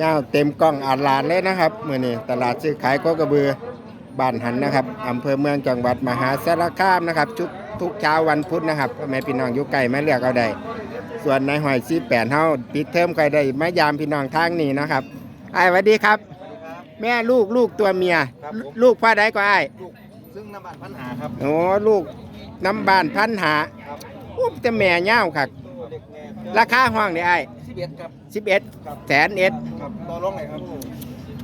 ยาวเต็มกล้องอาลานเลยนะครับมื้อนี้ตลาดซื้อขายโคกระบือบ้านหันนะครับอำเภอเมืองจังหวัดมหาสารคามนะครับทุกทุกเช้าวันพุธนะครับพ่อแม่พี่น้องอยู่ไกลมาเลือกเอาได้ส่วนในายหอยซีแปดเฮาปิดเทอมก็ได้มายามพี่น้องทางนี้นะครับอ้ายสวัสดีครับ แม่ลูกลูกตัวเมียครับผมลูกพ่อใดก็อ้ายลูกซึ่งน้ำมันปัญหาครับโอ้ลูกน้ำบานพันหาครับอุ๊บแต่แม่เง่าวคักเด็กแง่ราคาห้องนี่ไอ้ สิบเอ็ดครับ สิบเอ็ดครับ แสนเอ็ดครับต่อรองไหนครับ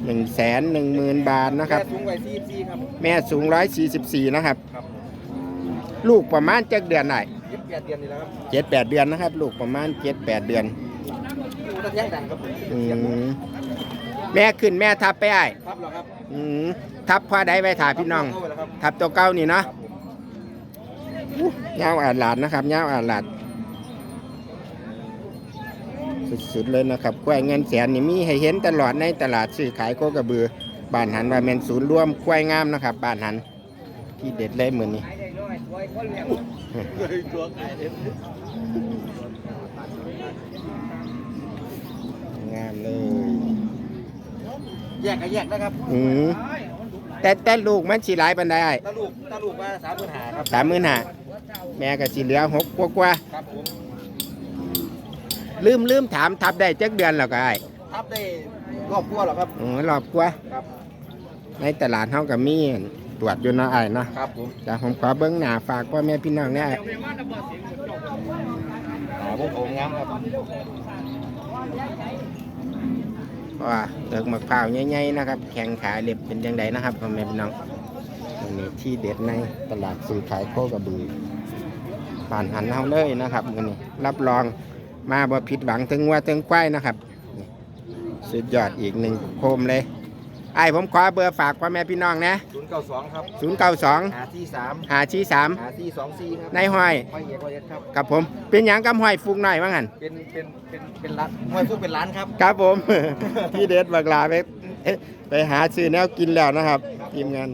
หนึ่งแสนหนึ่งหมื่นบาทนะครับแสูงไว้สี่สี่ครับแม่สูงร้อยสี่สิบสี่นะครับ ครับลูกประมาณเจ็ดเดือนได้ยี่สิบแปดเดือนนี่แล้วครับเจ็ดแปดเดือนนะครับ ลูกประมาณเจ็ดแปดเดือนอยู่ตะเทียงดังครับอืมแม่ขึ้นแม่ทับไปไอ้ครับเหรอครับอืมทับพ่อใดไว้ถ่าพี่น้องเข้าไปแล้วครับทับตัวเก้านี่เนาะครับผมอู้ยาวอาดหลาดนะครับยาวอาดหลาด สุดๆเลยนะครับกล้วยเงินแสนนี่มีให้เห็นตลอดในตลาดซื้อขายโคกระบือบ้านหันว่าแมนศูนย์รวมกล้วยงามนะครับบ้านหันที่เด็ดเลยเหมือนนี้ตัวขายเด็ดงามเลย แยกก็แยกนะครับอืมแต่แต่ลูกมันสีหลายปันไดถ้าลูกถ้าลูกมาสามปัญหาครับสามหมื่นห้าแม่ก็สีเหลือหกกว่ากว่าครับผมๆ ลืมลืมถามทับได้จักเดือนแล้วก็ไอ้ทับได้รอบกลัวเหรอครับอ๋อรอบกว่าครับ ในตลาดเฮาก็มีตรวจอยู่เนาะไอ้เนาะครับผมแต่ผมขอเบิ้งหน้าฝากพ่อแม่พี่น้องเนี่ยหาพวกผมงามครับเพราะว่าเลิกมะพร้าวใหญ่ๆนะครับ แข็งขาเล็บเป็นยังไงนะครับพ่อแม่พี่น้องตรงนี้ที่เด็ดในตลาดซื้อขายโคกระบือผ่านหันเฮาเลยนะครับมื้อนี้รับรอง มาบ่ผิดหวังถึงว่าถึงควายนะครับนี่สุดยอดอีกหนึ่งโคมเลย ไอ้ายผมขอเบอร์ฝากพ่อแม่พี่น้องนะ ศูนย์เก้าสองครับ092 หาที่สามหาชี้สามหาที่สองสี่ครับในห้อยห้อยเอกห้อยเอ็ดครับ กับผมเป็นหยังกำห้อยฟุกหน่อยว่างั้นเป็นเป็นเป็นเป็นร้านห้อยพวกเป็นร้านครับ ครับผมที่เด็ดบักลาไปเอ๊ะไปหาซื้อแนวกินแล้วนะครับทีมงาน